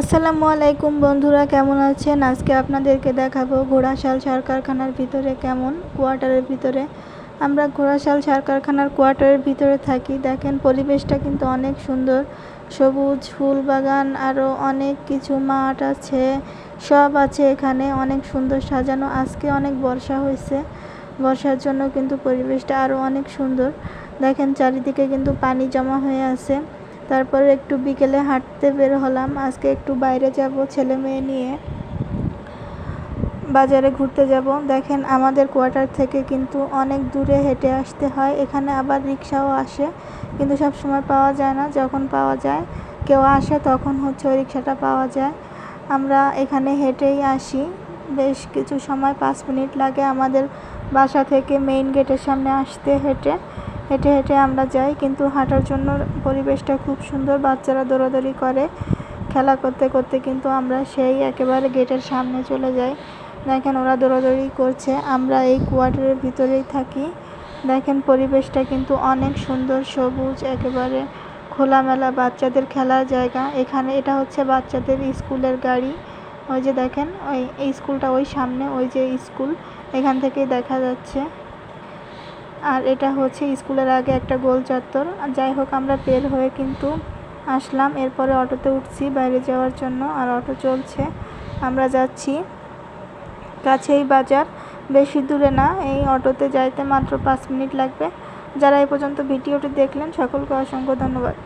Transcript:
আসসালামু আলাইকুম বন্ধুরা, কেমন আছেন? আজকে আপনাদেরকে দেখাবো ঘোড়াশাল সার কারখানার ভিতরে কেমন কোয়ার্টারের ভিতরে। আমরা ঘোড়াশাল সার কারখানার কোয়ার্টারের ভিতরে থাকি। দেখেন, পরিবেশটা কিন্তু অনেক সুন্দর। সবুজ ফুল বাগান আরও অনেক কিছু মাঠ আছে, সব আছে এখানে। অনেক সুন্দর সাজানো। আজকে অনেক বর্ষা হয়েছে। বর্ষার জন্য কিন্তু পরিবেশটা আরও অনেক সুন্দর। দেখেন, চারিদিকে কিন্তু পানি জমা হয়ে আছে। তারপরে একটু বিকেলে হাঁটতে বের হলাম। আজকে একটু বাইরে যাব ছেলে মেয়ে নিয়ে। বাজারে ঘুরতে যাব। দেখেন আমাদের কোয়ার্টার থেকে কিন্তু অনেক দূরে হেঁটে আসতে হয়। এখানে আবার রিক্সাও আসে। কিন্তু সব সময় পাওয়া যায় না। যখন পাওয়া যায়, কেউ আসে তখন হচ্ছে ওই রিক্সাটা পাওয়া যায়। আমরা এখানে হেঁটেই আসি। বেশ কিছু সময়, পাঁচ মিনিট লাগে আমাদের বাসা থেকে মেইন গেটের সামনে আসতে হেঁটে। হেঁটে হেঁটে আমরা যাই, কিন্তু হাঁটার জন্য পরিবেশটা খুব সুন্দর। বাচ্চারা দৌড়াদৌড়ি করে, খেলা করতে করতে কিন্তু আমরা সেই একেবারে গেটের সামনে চলে যাই। দেখেন ওরা দৌড়াদৌড়ি করছে, আমরা এই কোয়ার্টারের ভিতরেই থাকি। দেখেন পরিবেশটা কিন্তু অনেক সুন্দর, সবুজ, একেবারে খোলামেলা বাচ্চাদের খেলার জায়গা। এখানে এটা হচ্ছে বাচ্চাদের স্কুলের গাড়ি। ওই যে দেখেন, ওই স্কুলটা ওই সামনে, ওই যে স্কুল। এখান থেকেই দেখা যাচ্ছে। আর এটা হচ্ছে স্কুলের আগে একটা গোল চত্বর। যাই হোক, আমরা বের হয়ে কিন্তু আসলাম। এরপরে অটোতে উঠছি বাইরে যাওয়ার জন্য, আর অটো চলছে। আমরা যাচ্ছি কাছেই বাজার, বেশি দূরে না। এই অটোতে যাইতে মাত্র পাঁচ মিনিট লাগবে। যারা এই পর্যন্ত ভিডিওটি দেখলেন, সকলকে অসংখ্য ধন্যবাদ।